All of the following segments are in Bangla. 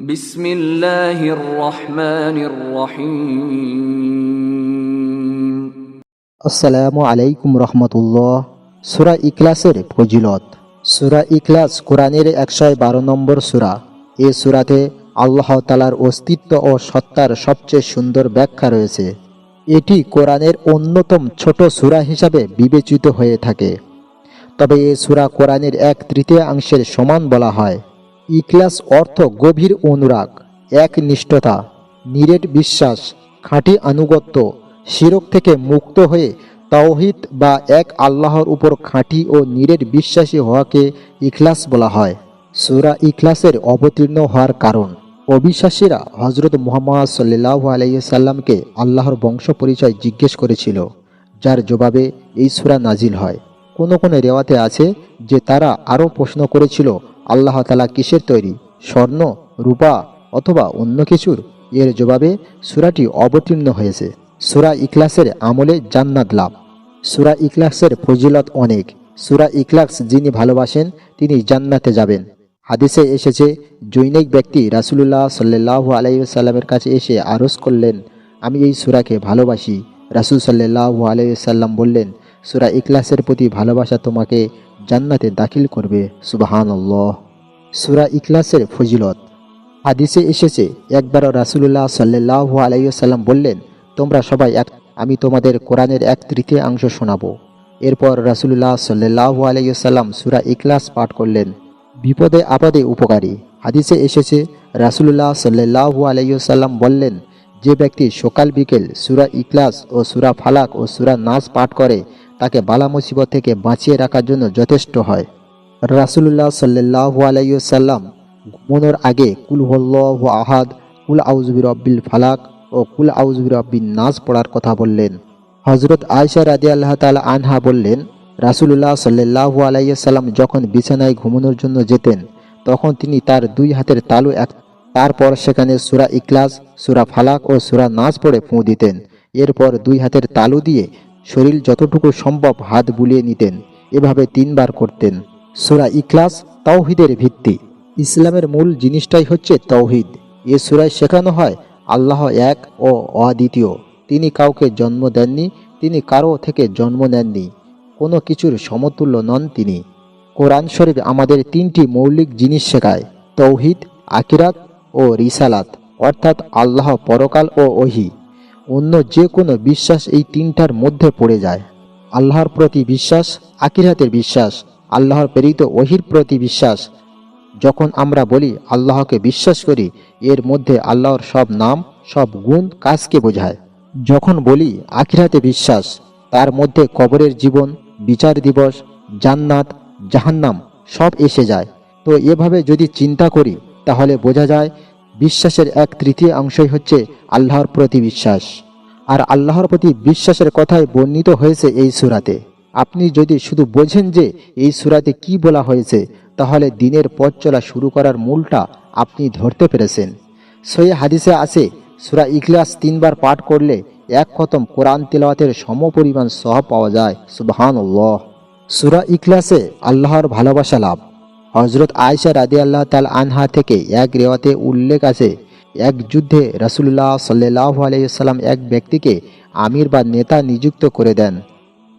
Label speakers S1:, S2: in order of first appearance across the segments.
S1: বিসমিল্লাহির রহমানির রহিম।
S2: আসসালামু আলাইকুম রহমতুল্লাহ। সুরা ইকলাসের ফজিলত। সুরা ইকলাস কোরআনের একশো বারো নম্বর সুরা। এ সুরাতে আল্লাহ তালার অস্তিত্ব ও সত্তার সবচেয়ে সুন্দর ব্যাখ্যা রয়েছে। এটি কোরআনের অন্যতম ছোট সুরা হিসাবে বিবেচিত হয়ে থাকে। তবে এ সুরা কোরআনের এক তৃতীয়াংশের সমান বলা হয়। ইখলাস অর্থ গভীর অনুরাগ একনিষ্ঠতা নিরেট বিশ্বাস, খাঁটি আনুগত্য, শিরক থেকে মুক্ত হয়ে তাওহিদ বা এক আল্লাহর উপর খাঁটি ও নিরেট বিশ্বাসী হওয়াকে ইখলাস বলা হয়। সুরা ইখলাসের অবতীর্ণ হওয়ার কারণ। অবিশ্বাসীরা হজরত মুহাম্মদ সাল্লাহ আলাইসাল্লামকে আল্লাহর বংশ পরিচয় জিজ্ঞেস করেছিল, যার জবাবে এই সুরা নাজিল হয়। কোনো কোনো রেওয়াতে আছে যে তারা আরও প্রশ্ন করেছিল আল্লাহ তালা কিসের তৈরি? স্বর্ণ, রূপা অথবা অন্য কিছুর? এর জবাবে সুরাটি অবতীর্ণ হয়েছে। সুরা ইকলাসের আমলে জান্নাত লাভ। সুরা ইকলাসের ফজিলত অনেক। সুরা ইকলাস যিনি ভালোবাসেন, তিনি জান্নাতে যাবেন। হাদিসে এসেছে, জৈনিক ব্যক্তি রাসুলুল্লাহ সাল্লাহ আলাইসাল্লামের কাছে এসে আরজ করলেন, আমি এই সুরাকে ভালোবাসি। রাসুল সাল্লাহ আলাইসাল্লাম বললেন, সুরা ইকলাসের প্রতি ভালোবাসা তোমাকে জান্নাতে দাখিল করবে, সুবাহানল্লাহ। সুরা ইখলাসের ফজিলত। হাদিসে এসেছে, একবার রাসুলুল্লাহ সাল্লাহ আলাইসাল্লাম বললেন, তোমরা সবাই এক, আমি তোমাদের কোরআনের এক তৃতীয়াংশ শোনাবো। এরপর রাসুলুল্লাহ সাল্লাহ আলাইসাল্লাম সুরা ইখলাস পাঠ করলেন। বিপদে আপদে উপকারী। হাদিসে এসেছে, রাসুলুল্লাহ সাল্লাহ আলাইসাল্লাম বললেন, যে ব্যক্তি সকাল বিকেল সুরা ইকলাস ও সুরা ফালাক ও সুরা নাচ পাঠ করে তাকে বালা মুসিবত থেকে বাঁচিয়ে রাখার জন্য যথেষ্ট হয়। রাসুল্লাহ সাল্লাহ আলাইসাল্লাম ঘুমানোর আগে কুল হল্লাহ আহাদ, কুল আউজবির রব্বিল ফালাক ও কুল আউজবির রব্বিন নাজ পড়ার কথা বললেন। হজরত আয়সা রাজি আল্লাহ তালা আনহা বললেন, রাসুলুল্লাহ সাল্লাহ আলাইসাল্লাম যখন বিছানায় ঘুমানোর জন্য যেতেন, তখন তিনি তার দুই হাতের তালু এক, তারপর সেখানে সুরা ইকলাস সুরা ফালাক ও সুরা নাচ পড়ে ফুঁ দিতেন। এরপর দুই হাতের তালু দিয়ে শরীর যতটুকু সম্ভব হাত বুলিয়ে নিতেন, এভাবে তিনবার করতেন। সুরা ইখলাস তাওহিদের ভিত্তি। ইসলামের মূল জিনিসটাই হচ্ছে তৌহিদ এ সুরায় শেখানো হয়, আল্লাহ এক ও অদ্বিতীয়। তিনি কাউকে জন্ম দেননি, তিনি কারও থেকে জন্ম নেননি। কোনো কিছুর সমতুল্য নন তিনি। কোরআন শরীফ আমাদের তিনটি মৌলিক জিনিস শেখায় তৌহিদ আকিরাত ও রিসালাত। অর্থাৎ আল্লাহ পরকাল ও ওহি। অন্য যে কোনো বিশ্বাস এই তিনটার মধ্যে পড়ে যায়। আল্লাহর প্রতি বিশ্বাস আকিরাতের বিশ্বাস, আল্লাহর প্রেরিত ওহির প্রতি বিশ্বাস। যখন আমরা বলি আল্লাহকে বিশ্বাস করি, এর মধ্যে আল্লাহর সব নাম, সব গুণ কাজকে বোঝায়। যখন বলি আখিরাতে বিশ্বাস, তার মধ্যে কবরের জীবন, বিচার দিবস, জান্নাত, জাহান্নাম সব এসে যায়। তো এভাবে যদি চিন্তা করি, তাহলে বোঝা যায় বিশ্বাসের এক তৃতীয় অংশই হচ্ছে আল্লাহর প্রতি বিশ্বাস। আর আল্লাহর প্রতি বিশ্বাসের কথাই বর্ণিত হয়েছে এই সুরাতে। আপনি যদি শুধু বোঝেন যে এই সুরাতে কি বলা হয়েছে, তাহলে দিনের পথ চলা শুরু করার মূলটা আপনি ধরতে পেরেছেন। সই হাদিসে আছে, সুরা ইখলাস তিনবার পাঠ করলে এক খতম কোরআন তিলাওয়াতের সমপরিমাণ সহ পাওয়া যায়। সুবহান সুরা ইখলাসে আল্লাহর ভালোবাসা লাভ। হজরত আয়সা রাদি আল্লাহ তাল আনহা থেকে এক রেওয়াতে উল্লেখ আছে, এক যুদ্ধে রাসুল্লাহ সাল্লাহ আলাইসাল্লাম এক ব্যক্তিকে আমির বা নেতা নিযুক্ত করে দেন।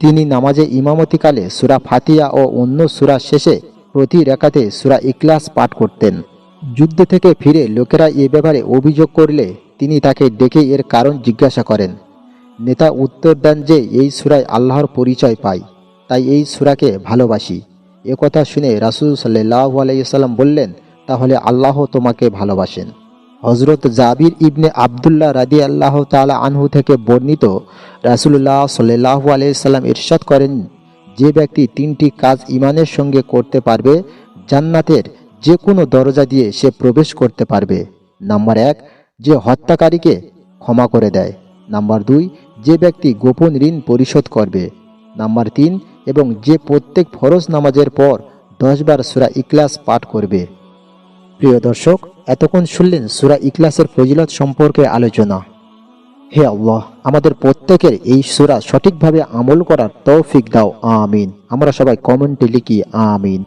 S2: তিনি নামাজে ইমামতিকালে সুরা ফাতিয়া ও অন্য সুরা শেষে প্রতি রেখাতে সুরা ইকলাস পাঠ করতেন। যুদ্ধ থেকে ফিরে লোকেরা এ ব্যাপারে অভিযোগ করলে তিনি তাকে ডেকে এর কারণ জিজ্ঞাসা করেন। নেতা উত্তর দেন যে, এই সুরায় আল্লাহর পরিচয় পাই, তাই এই সুরাকে ভালোবাসি। এ কথা শুনে রাসুল সাল্লাহ আলাইসাল্লাম বললেন, তাহলে আল্লাহ তোমাকে ভালোবাসেন। হজরত জাবির ইবনে আবদুল্লাহ রাদি আল্লাহ তালা আনহু থেকে বর্ণিত রাসুল্লাহ সাল্লাহ আলাইসাল্লাম ইরশাদ করেন, যে ব্যক্তি তিনটি কাজ ইমানের সঙ্গে করতে পারবে, জান্নাতের যে কোনো দরজা দিয়ে সে প্রবেশ করতে পারবে। নাম্বার এক, যে হত্যাকারীকে ক্ষমা করে দেয়। নাম্বার দুই, যে ব্যক্তি গোপন ঋণ পরিশোধ করবে। নাম্বার তিন এবং যে প্রত্যেক ফরজ নামাজের পর দশবার সুরা ইকলাস পাঠ করবে। প্রিয় দর্শক, এতক্ষণ শুনলেন সুরা ইকলাসের ফজিলত সম্পর্কে আলোচনা। হে আল্লাহ, আমাদের প্রত্যেকের এই সুরা সঠিকভাবে আমল করার তৌফিক দাও, আমিন। আমরা সবাই কমেন্টে লিখি, আমিন।